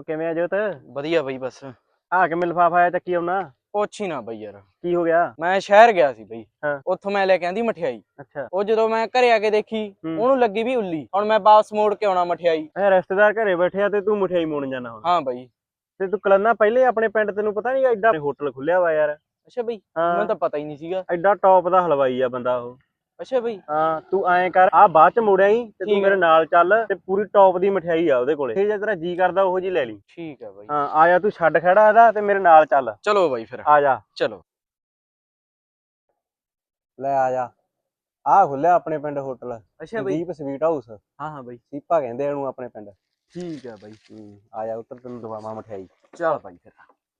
ਉਹ ਕਿਵੇਂ ਆ ਜੋਤ? ਵਧੀਆ ਬਈ ਬਸ। ਆ ਕਿਵੇਂ ਲਿਫਾਫਾ ਆਇਆ ਚੱਕੀ ਆਉਣਾ? ਪੁੱਛ ਹੀ ਨਾ ਬਈ ਯਾਰ। ਕੀ ਹੋ ਗਿਆ? ਮੈਂ ਸ਼ਹਿਰ ਗਿਆ ਸੀ ਬਈ। ਹਾਂ। ਉੱਥੋਂ ਮੈਂ ਲੈ ਕੇ ਆਂਦੀ ਮਠਿਆਈ। ਅੱਛਾ। ਉਹ ਜਦੋਂ ਮੈਂ ਘਰੇ ਆ ਕੇ ਦੇਖੀ ਹੂੰ। ਉਹਨੂੰ ਲੱਗੀ ਵੀ ਉੱਲੀ। ਹੁਣ ਮੈਂ ਵਾਪਸ ਮੋੜ ਕੇ ਆਉਣਾ ਮਠਿਆਈ। ਇਹ ਰਿਸ਼ਤੇਦਾਰ ਘਰੇ ਬੈਠੇ ਆ ਤੇ ਤੂੰ ਮਠਿਆਈ ਮੋੜਨ ਜਾਣਾ ਹੁਣ। ਹਾਂ ਬਈ। ਤੇ ਤੂੰ ਕਲੰਨਾ ਪਹਿਲੇ ਆਪਣੇ ਪਿੰਡ ਤੈਨੂੰ ਪਤਾ ਨਹੀਂ ਐਡਾ ਹੋਟਲ ਖੁੱਲਿਆ ਵਾ ਯਾਰ। ਅੱਛਾ ਬਈ ਮੈਨੂੰ ਹਾਂ ਤਾਂ ਪਤਾ ਹੀ ਨਹੀਂ ਸੀਗਾ। ਐਡਾ ਟੌਪ ਦਾ ਹਲਵਾਈ ਆ ਬੰਦਾ ਉਹ। ਅੱਛਾ ਬਈ। ਹਾਂ ਤੂੰ ਐਂ ਕਰ ਆ ਬਾਅਦ ਚ ਮੋੜਿਆ ਹੀ ਤੇ ਤੂੰ ਮੇਰੇ ਆ। ਨਾਲ ਚੱਲ ਤੇ ਪੂਰੀ ਟੌਪ ਦੀ ਮਠਿਆਈ ਆ ਉਹਦੇ ਕੋਲੇ। ਜੇ ਤੇਰਾ ਜੀ ਕਰਦਾ ਉਹੋ ਜੀ ਲੈ ਲਈ। ਠੀਕ ਹੈ ਬਈ। ਹਾਂ ਆ ਜਾ ਤੂੰ ਛੱਡ ਖੜਾ ਇਹਦਾ ਤੇ ਮੇਰੇ ਨਾਲ ਚੱਲ। ਚਲੋ ਬਈ ਫਿਰ। ਆ ਜਾ। ਚਲੋ। ਲੈ ਆ ਜਾ। ਆ ਖੁੱਲਿਆ ਆਪਣੇ ਪਿੰਡ ਹੋਟਲ। ਅੱਛਾ ਬਈ। ਦੀਪ ਸਵੀਟ ਹਾਊਸ ਹਾਂ ਹਾਂ ਬਈ। ਸੀਪਾ ਕਹਿੰਦੇ ਆ ਉਹਨੂੰ ਆਪਣੇ ਪਿੰਡ। ਠੀਕ ਹੈ ਬਈ। ਆ ਜਾ ਉੱਤਰ ਤੈਨੂੰ ਦਵਾਵਾਂ ਮਠਿਆਈ। ਚੱਲ ਬਈ ਫਿਰ।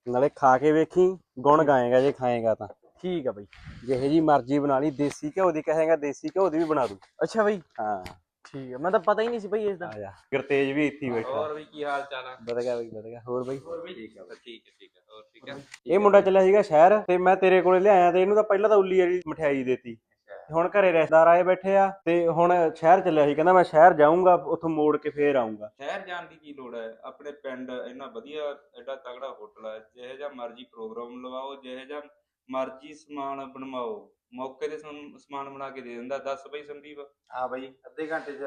ਨਾਲੇ ਖਾ ਕੇ ਵੇਖੀ ਗੁਣ ਗਾਏਗਾ ਜੇ ਖਾਏਗਾ ਤਾਂ। ਠੀਕ ਹੈ ਬਈ। ਜਿਹੇ ਜੀ ਮਰਜ਼ੀ ਬਣਾ ਲਈ ਦੇਸੀ ਘਿਓ ਦੀ ਕਹੇਗਾ ਦੇਸੀ ਘਿਓ ਦੀ ਵੀ ਬਣਾ ਦੂੰ। ਅੱਛਾ ਬਈ। ਹਾਂ। ਠੀਕ ਹੈ ਮੈਂ ਤਾਂ ਪਤਾ ਹੀ ਨਹੀਂ ਸੀ ਬਈ ਇਸ ਦਾ। ਆ ਜਾ ਗੁਰਤੇਜ ਵੀ ਇੱਥੇ ਹੀ ਬੈਠਾ। ਹੋਰ ਵੀ ਕੀ ਹਾਲ ਚਾਲ ਆ? ਵਧੀਆ ਬਈ ਵਧੀਆ। ਹੋਰ ਬਈ? ਠੀਕ ਆ ਠੀਕ ਹੈ ਠੀਕ ਹੈ ਹੋਰ ਠੀਕ ਹੈ ਇਹ ਮੁੰਡਾ ਚੱਲਿਆ ਸੀਗਾ ਸ਼ਹਿਰ ਤੇ ਮੈਂ ਤੇਰੇ ਕੋਲੇ ਲਿਆਇਆ ਤੇ ਇਹਨੂੰ ਤਾਂ ਪਹਿਲਾਂ ਤਾਂ ਉੱਲੀ ਵਾਲੀ ਮਠਿਆਈ ਦੇਤੀ। ਹੁਣ ਘਰੇ ਰਿਸ਼ਤੇਦਾਰ ਆਏ ਬੈਠੇ ਆ ਤੇ ਹੁਣ ਸ਼ਹਿਰ ਚੱਲਿਆ ਸੀ ਕਹਿੰਦਾ ਮੈਂ ਸ਼ਹਿਰ ਜਾਊਂਗਾ ਉੱਥੋਂ ਮੋੜ ਕੇ ਫੇਰ ਆਊਂਗਾ। ਸ਼ਹਿਰ ਜਾਣ ਦੀ ਕੀ ਲੋੜ ਹੈ ਆਪਣੇ ਪਿੰਡ ਇੰਨਾ ਵਧੀਆ ਐਡਾ ਤਗੜਾ ਹੋਟਲ ਹੈ ਜਿਹੇ ਜਿਹਾ ਮਰਜ਼ੀ ਪ੍ਰੋਗਰਾਮ ਲਵਾਓ ਜਿਹੇ ਜਿਹਾ ਮਰਜ਼ੀ ਸਮਾਨ ਬਣਵਾਓ। ਮੌਕੇ ਤੇ ਸਾਨੂੰ ਸਮਾਨ ਬਣਾ ਕੇ ਦੇ ਦਿੰਦਾ ਦੱਸ ਬਈ ਸੰਦੀਪ? ਹਾਂ ਬਾਈ ਅੱਧੇ ਘੰਟੇ 'ਚ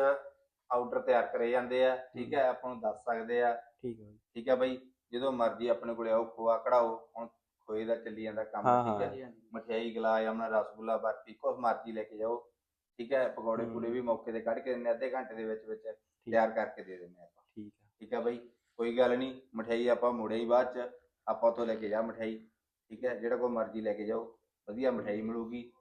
ਆਰਡਰ ਤਿਆਰ ਕਰੇ ਜਾਂਦੇ ਆ ਠੀਕ ਹੈ ਆਪਾਂ ਨੂੰ ਦੱਸ ਸਕਦੇ ਆ। ਠੀਕ ਹੈ ਠੀਕ ਹੈ ਬਾਈ ਜਦੋਂ ਮਰਜ਼ੀ ਆਪਣੇ ਕੋਲੇ ਆਓ ਖੋਆ ਕਢਾਓ ਹੁਣ ਖੋਏ ਦਾ ਚੱਲੀ ਜਾਂਦਾ ਕੰਮ ਹਾਂ, ਠੀਕ ਹੈ। ਮਠਿਆਈ ਗਲਾਸ ਆਪਣਾ ਰਸਗੁੱਲਾ ਬਰਫੀ ਕੁਛ ਮਰਜ਼ੀ ਲੈ ਕੇ ਜਾਓ ਠੀਕ ਹੈ ਪਕੌੜੇ ਪੂੜੇ ਵੀ ਮੌਕੇ ਤੇ ਕੱਢ ਕੇ ਦਿੰਦੇ ਆ, ਅੱਧੇ ਘੰਟੇ ਦੇ ਵਿੱਚ ਵਿੱਚ ਤਿਆਰ ਕਰਕੇ ਦੇ ਦਿੰਦੇ ਆ ਆਪਾਂ। ਠੀਕ ਹੈ। ਠੀਕ ਹੈ ਬਾਈ ਕੋਈ ਗੱਲ ਨਹੀਂ ਮਠਿਆਈ ਆਪਾਂ ਮੁੜੇ ਹੀ ਬਾਅਦ ਚ ਆਪਾਂ ਤੋਂ ਲੈ ਕੇ ਜਾ ਮਠਿਆਈ। ਠੀਕ ਹੈ ਜਿਹੜਾ ਕੋਈ ਮਰਜ਼ੀ ਲੈ ਕੇ ਜਾਓ ਵਧੀਆ ਮਠਿਆਈ ਮਿਲੂਗੀ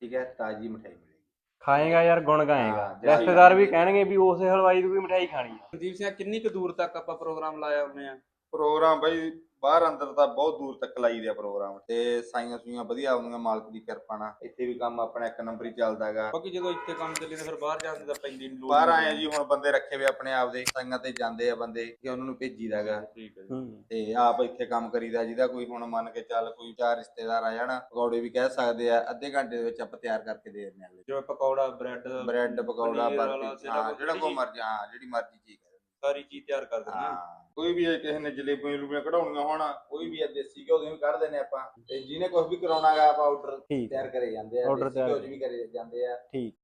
ਠੀਕ ਹੈ ਤਾਜ਼ੀ ਮਠਿਆਈ ਮਿਲੇਗੀ। ਖਾਏਗਾ ਯਾਰ ਗੁਣ ਗਾਏਗਾ। ਹਾਂ, ਰਿਸ਼ਤੇਦਾਰ ਵੀ ਕਹਿਣਗੇ ਵੀ ਉਸੇ ਹਲਵਾਈ ਦੀ ਕੋਈ ਮਠਿਆਈ ਖਾਣੀ ਆ। ਸੰਦੀਪ ਸਿੰਘ ਕਿੰਨੀ ਕੁ ਦੂਰ ਤੱਕ ਆਪਾਂ ਪ੍ਰੋਗਰਾਮ ਲਾਇਆ ਹੁੰਨੇ ਆ? ਪ੍ਰੋਗਰਾਮ ਬਾਈ ਬਾਹਰ ਅੰਦਰ ਤਾਂ ਬਹੁਤ ਦੂਰ ਤੱਕ ਲਾਈਦੇ ਆ ਪ੍ਰੋਗਰਾਮ। ਤੇ ਸਾਈਆਂ ਸੂਈਆਂ ਵਧੀਆ ਆਉਂਦੀਆਂ ਮਾਲਕ ਦੀ ਕਿਰਪਾ ਨਾਲ। ਇੱਥੇ ਵੀ ਕੰਮ ਆਪਣਾ ਇੱਕ ਨੰਬਰ ਹੀ ਚੱਲਦਾ ਹੈਗਾ। ਬਾਕੀ ਜਦੋਂ ਇੱਥੇ ਕੰਮ ਚੱਲੇ ਤਾਂ ਫਿਰ ਬਾਹਰ ਜਾਣ ਦੀ ਤਾਂ ਪੈਂਦੀ ਨਹੀਂ ਲੋੜ ਬਾਹਰ। ਆਏ ਜੀ ਹੁਣ ਬੰਦੇ ਰੱਖੇ ਵੇ ਆਪਣੇ ਆਪ ਦੇ ਸਾਈਆਂ ਤੇ ਜਾਂਦੇ ਆ ਬੰਦੇ ਕਿ ਉਹਨਾਂ ਨੂੰ ਭੇਜੀਦਾ ਹੈਗਾ। ਠੀਕ ਹੈ ਤੇ ਆਪ ਇੱਥੇ ਕੰਮ ਕਰੀਦਾ ਜਿਹਦਾ ਕੋਈ ਹੁਣ ਮੰਨ ਕੇ ਚੱਲ ਕੋਈ ਚਾਰ ਰਿਸ਼ਤੇਦਾਰ ਆ ਜਾਣ ਪਕੌੜੇ ਵੀ ਕਹਿ ਸਕਦੇ ਆ ਅੱਧੇ ਘੰਟੇ ਦੇ ਵਿੱਚ ਆਪਾਂ ਤਿਆਰ ਕਰਕੇ ਦੇ ਦਿੰਦੇ ਆ ਜਿਵੇਂ ਪਕੌੜਾ ਬ੍ਰੈਡ ਬ੍ਰੈਡ ਪਕੌੜਾ ਬਰਫੀ ਜਿਹੜਾ ਕੋਈ ਮਰਜ਼ੀ ਹਾਂ ਜਿਹੜੀ ਮਰਜ਼ੀ ਚੀਜ਼ ਹੈ ਸਾਰੀ ਚੀਜ਼ ਤਿਆਰ ਕਰ ਦਿੰਦੇ ਹਾਂ। ਕੋਈ ਵੀ ਇਹ ਕਿਸੇ ਨੇ ਜਲੇਬੀਆਂ ਲੂਬੀਆਂ ਕਢਾਉਣੀਆਂ ਹੋਣ ਕੋਈ ਵੀ ਆ ਦੇਸੀ ਘਿਓ ਦੀਆਂ ਵੀ ਕੱਢ ਦਿੰਦੇ ਆਪਾਂ। ਤੇ ਜਿਹਨੇ ਕੁਝ ਵੀ ਕਰਾਉਣਾਗਾ ਆਪਾਂ ਆਰਡਰ ਠੀਕ। ਤਿਆਰ ਕਰੇ ਜਾਂਦੇ ਆ Order ਦੇਸੀ ਤਿਆਰ ਘਿਓ 'ਚ ਵੀ ਕਰੇ ਜਾਂਦੇ ਆ। ਠੀਕ।